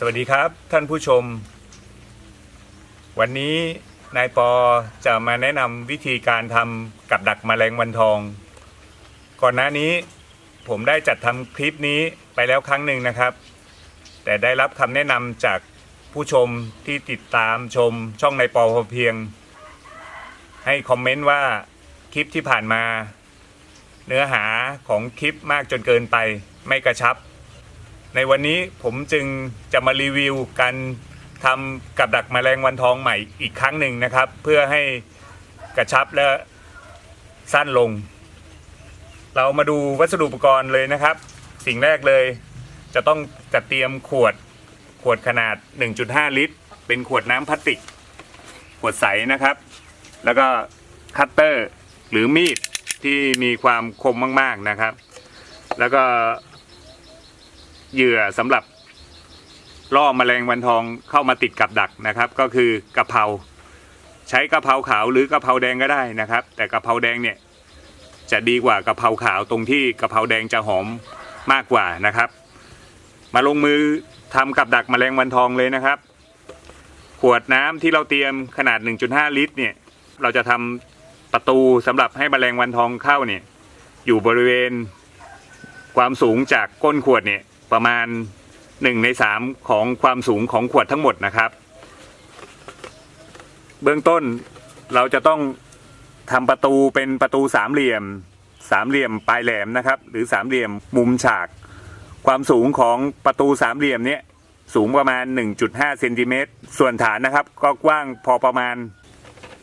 สวัสดีครับท่านผู้ชม วันนี้นายปอจะมาแนะนำวิธีการทำกับดักแมลงวันทอง ก่อนหน้านี้ผมได้จัดทำคลิปนี้ไปแล้วครั้งหนึ่งนะครับ แต่ได้รับคำแนะนำจากผู้ชมที่ติดตามชมช่องนายปอพอเพียง ให้คอมเมนต์ว่าคลิปที่ผ่านมา เนื้อหาของคลิปมากจนเกินไปไม่กระชับ ในวันนี้ผมจึงจะมารีวิวการทำกับดักแมลงวันทองใหม่อีกครั้งหนึ่งนะครับ เพื่อให้กระชับและสั้นลง เรามาดูวัสดุอุปกรณ์เลยนะครับ สิ่งแรกเลย จะต้องจัดเตรียมขวดขวดขนาด 1.5 ลิตร เป็นขวดน้ำพลาสติก ขวดใสนะครับ แล้วก็คัตเตอร์หรือมีดที่มีความคมมาก ๆนะครับ แล้วก็ เหยื่อสำหรับล่อแมลงวันทองเข้ามาติดกับดักนะครับ ก็คือกะเพราใช้กะเพราขาวหรือกะเพราแดงก็ได้นะครับ แต่กะเพราแดงเนี่ยจะดีกว่ากะเพราขาวตรงที่กะเพราแดงจะหอมมากกว่านะครับ มาลงมือทำกับดักแมลงวันทองเลยนะครับ ขวดน้ำที่เราเตรียมขนาด 1.5 ลิตรเนี่ยเราจะทำประตูสำหรับให้แมลงวันทองเข้าเนี่ยอยู่บริเวณความสูงจากก้นขวดเนี่ย ประมาณหนึ่งในสามของความสูงของขวดทั้งหมดนะครับ เบื้องต้นเราจะต้องทำประตูเป็นประตูสามเหลี่ยม สามเหลี่ยมปลายแหลมนะครับ หรือสามเหลี่ยมมุมฉาก ความสูงของประตูสามเหลี่ยมเนี้ยสูงประมาณ 1.5เซนติเมตรส่วนฐานนะครับ ก็กว้างพอประมาณ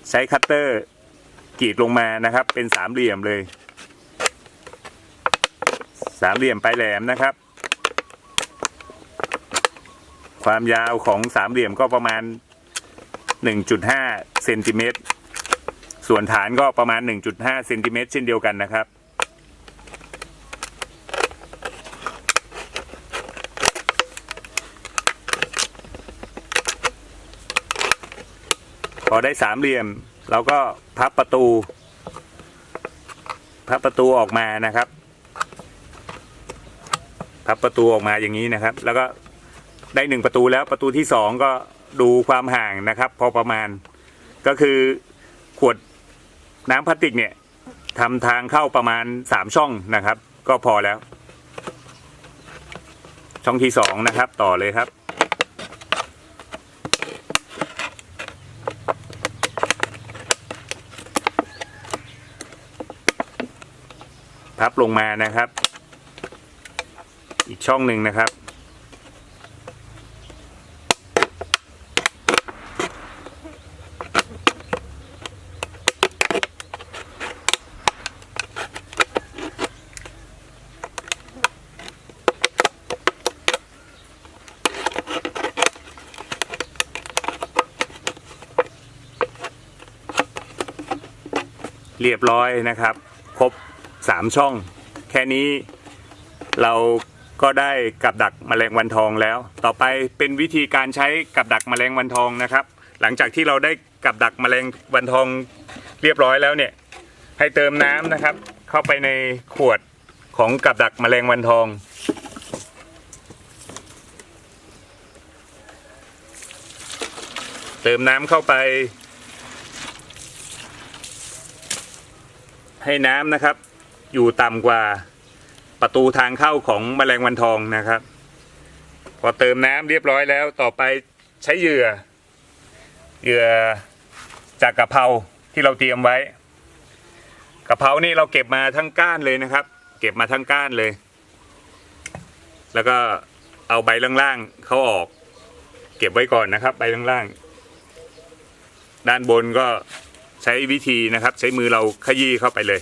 ใช้คัตเตอร์กรีดลงมานะครับ เป็นสามเหลี่ยมเลย สามเหลี่ยมปลายแหลมนะครับ ความยาวของสามเหลี่ยมก็ประมาณ 1.5เซนติเมตรส่วนฐานก็ประมาณ 1.5เซนติเมตรเช่นเดียวกันนะครับ พอได้สามเหลี่ยม เราก็พับประตู พับประตูออกมานะครับ พับประตูออกมาอย่างนี้นะครับ แล้วก็ ได้หนึ่งประตูแล้วประตูที่สองก็ดูความห่างนะครับ พอประมาณ ก็คือขวดน้ำพลาสติกเนี่ยทำทางเข้าประมาณสามช่องนะครับ ก็พอแล้ว ช่องที่สองนะครับ ต่อเลยครับพับลงมานะครับ อีกช่องหนึ่งนะครับ เรียบร้อยนะครับ ครบสามช่อง แค่นี้เราก็ได้กับดักแมลงวันทองแล้ว ต่อไปเป็นวิธีการใช้กับดักแมลงวันทองนะครับ หลังจากที่เราได้กับดักแมลงวันทองเรียบร้อยแล้วเนี่ยให้เติมน้ำนะครับ เข้าไปในขวดของกับดักแมลงวันทอง เติมน้ำเข้าไป ให้น้ำนะครับ อยู่ต่ำกว่าประตูทางเข้าของแมลงวันทองนะครับ พอเติมน้ำเรียบร้อยแล้วต่อไปใช้เหยื่อ เหยื่อจากกะเพราที่เราเตรียมไว้กะเพรานี่เราเก็บมาทั้งก้านเลยนะครับ เก็บมาทั้งก้านเลย แล้วก็เอาใบล่างๆเขาออก เก็บไว้ก่อนนะครับ ใบล่างๆด้านบนก็ ใช้วิธีนะครับ ใช้มือเราขยี้เข้าไปเลย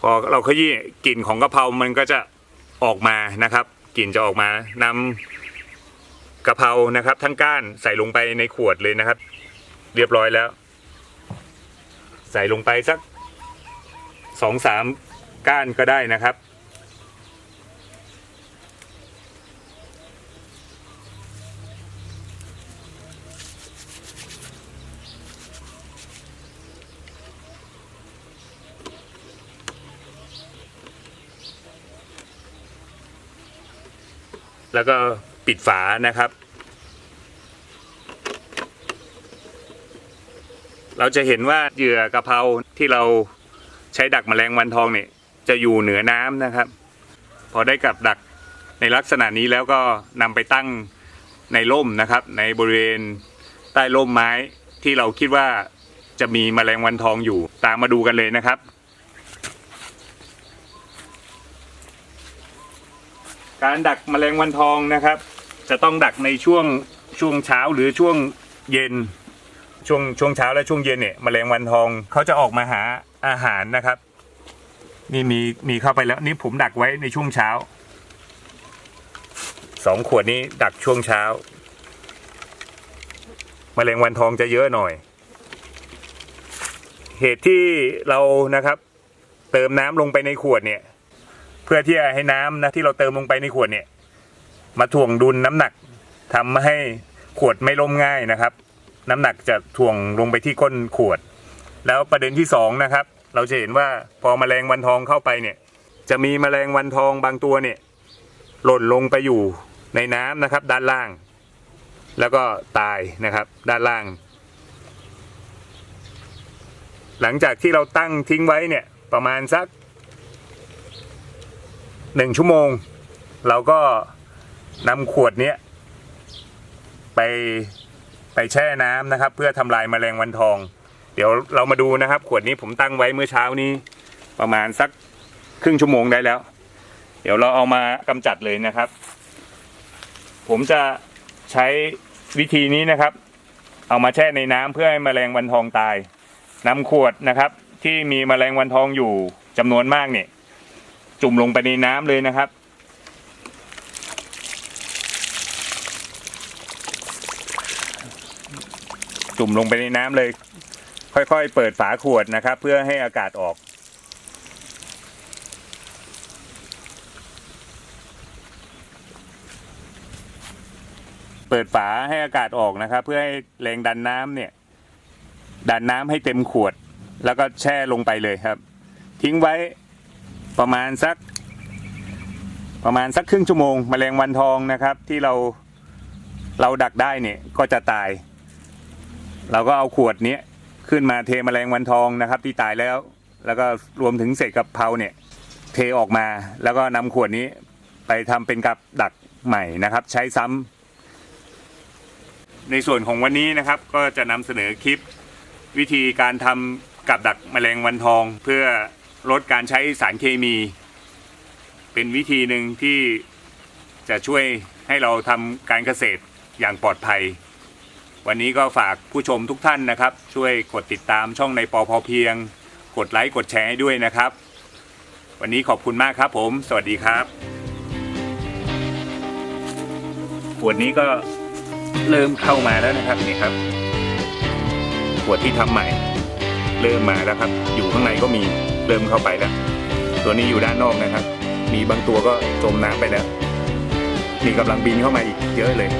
พอเราขยี้กลิ่นของกะเพรา มันก็จะออกมานะครับกลิ่นจะออกมานำกะเพรานะครับ ทั้งก้านใส่ลงไปในขวดเลยนะครับ เรียบร้อยแล้ว ใส่ลงไปสักสองสามก้านก็ได้นะครับ แล้วก็ปิดฝานะครับ เราจะเห็นว่าเหยื่อกระเพราที่เราใช้ดักแมลงวันทองเนี่ย จะอยู่เหนือน้ำนะครับ พอได้กับดักในลักษณะนี้แล้วก็นำไปตั้งในร่มนะครับ ในบริเวณใต้ร่มไม้ที่เราคิดว่าจะมีแมลงวันทองอยู่ตามมาดูกันเลยนะครับ การดักแมลงวันทองนะครับ จะต้องดักในช่วงช่วงเช้าหรือช่วงเย็น ช่วงช่วงเช้าและช่วงเย็นเนี่ยแมลงวันทองเขาจะออกมาหาอาหารนะครับ นี่มีมีเข้าไปแล้วนี่ผมดักไว้ในช่วงเช้าสองขวดนี้ดักช่วงเช้าแมลงวันทองจะเยอะหน่อย เหตุที่เรานะครับ เติมน้ำลงไปในขวดเนี่ย เพื่อที่จะให้น้ำนะที่เราเติมลงไปในขวดเนี่ย มาถ่วงดุลน้ำหนักทำให้ขวดไม่ล่มง่ายนะครับ น้ำหนักจะถ่วงลงไปที่ก้นขวด แล้วประเด็นที่สองนะครับ เราจะเห็นว่าพอแมลงวันทองเข้าไปเนี่ย จะมีแมลงวันทองบางตัวเนี่ย หล่นลงไปอยู่ในน้ำนะครับ ด้านล่าง แล้วก็ตายนะครับ ด้านล่าง หลังจากที่เราตั้งทิ้งไว้เนี่ยประมาณสัก หนึ่งชั่วโมง เราก็นำขวดเนี้ยไปไปแช่น้ำนะครับ เพื่อทำลายแมลงวันทอง เดี๋ยวเรามาดูนะครับ ขวดนี้ผมตั้งไว้เมื่อเช้านี้ ประมาณสักครึ่งชั่วโมงได้แล้ว เดี๋ยวเราเอามากำจัดเลยนะครับ ผมจะใช้วิธีนี้นะครับ เอามาแช่ในน้ำเพื่อให้แมลงวันทองตายนำขวดนะครับ ที่มีแมลงวันทองอยู่จำนวนมากเนี่ย จุ่มลงไปในน้ำเลยนะครับ จุ่มลงไปในน้ำเลย ค่อยๆ เปิดฝาขวดนะครับ เพื่อให้อากาศออก เปิดฝาให้อากาศออกนะครับ เพื่อให้แรงดันน้ำเนี่ย ดันน้ำให้เต็มขวด แล้วก็แช่ลงไปเลยครับ ทิ้งไว้ ประมาณสัก ประมาณสักครึ่งชั่วโมงแมลงวันทองนะครับ ที่เราเราดักได้เนี่ยก็จะตาย เราก็เอาขวดนี้ขึ้นมาเทแมลงวันทองนะครับ ที่ตายแล้ว แล้วก็รวมถึงเศษกะเพราเนี่ย เทออกมาแล้วก็นำขวดนี้ไปทำเป็นกับดักใหม่นะครับ ใช้ซ้ำในส่วนของวันนี้นะครับ ก็จะนำเสนอคลิปวิธีการทำกับดักแมลงวันทองเพื่อ ลดการใช้สารเคมี เป็นวิธีหนึ่งที่จะช่วยให้เราทำการเกษตรอย่างปลอดภัย วันนี้ก็ฝากผู้ชมทุกท่านนะครับ ช่วยกดติดตามช่องในปอพอเพียง กดไลค์กดแชร์ให้ด้วยนะครับ วันนี้ขอบคุณมากครับผม สวัสดีครับขวดนี้ก็เริ่มเข้ามาแล้วนะครับนี่ครับขวดที่ทำใหม่ เริ่มมาแล้วครับ อยู่ข้างในก็มี เริ่มเข้าไปแล้ว ตัวนี้อยู่ด้านนอกนะครับ มีบางตัวก็จมน้ำไปแล้วมีกำลังบินเข้ามาอีกเยอะเลย